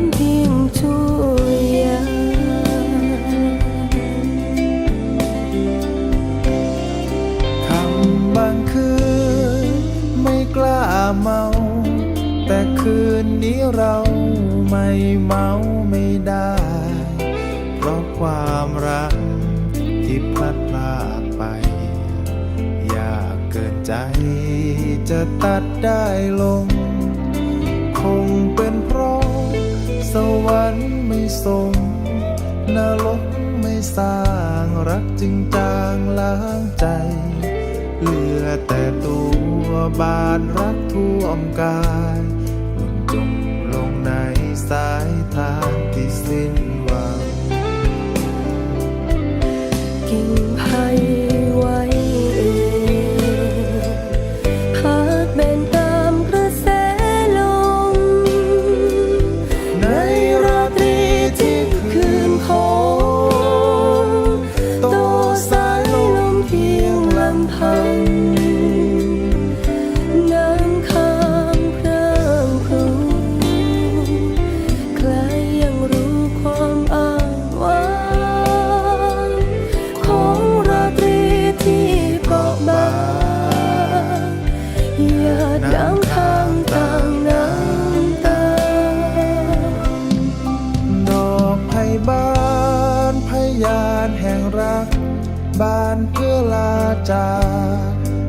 ือนเมา แต่คืนนี้เราไม่เมาไม่ได้ เพราะความรักที่พลาดพลาดไป อยากเกินใจจะตัดได้ลง ทรงนรกไม่สร้างรักจริงจางล้างใจ เหลือแต่ตัวบาดรักท่วมกายหล่นจมลงในสายทางที่สิ้น จา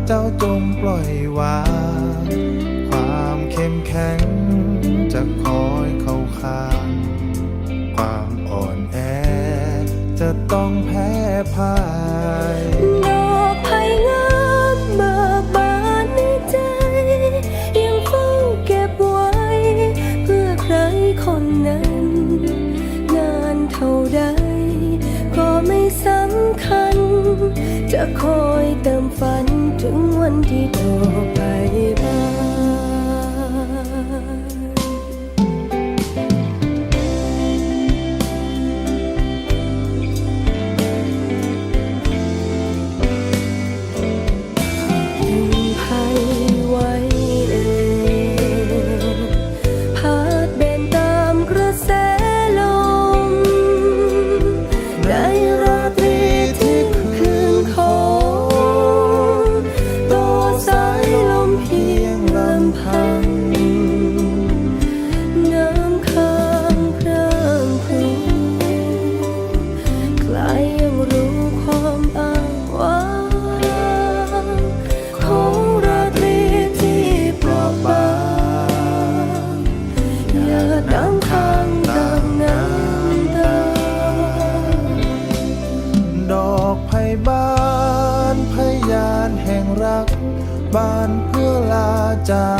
เจ้าจงปล่อยวางความเข้มแข็งจะคอยเข้าข้างความอ่อนแอจะต้องแพ้พ่าย จะคอยเติมฝันถึงวันที่ต่อไปบ้าง บ้านเพื่อลาจา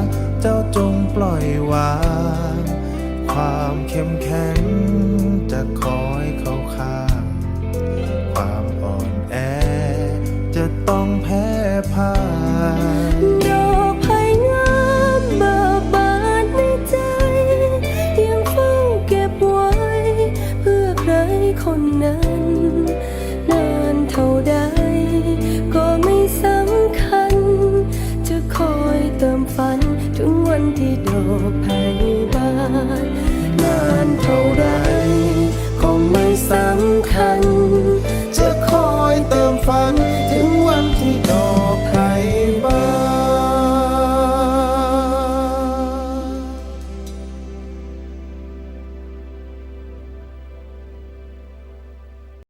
กเจ้าจงปล่อยวาง ความเข้มแข็งจะคอยเข้าข้า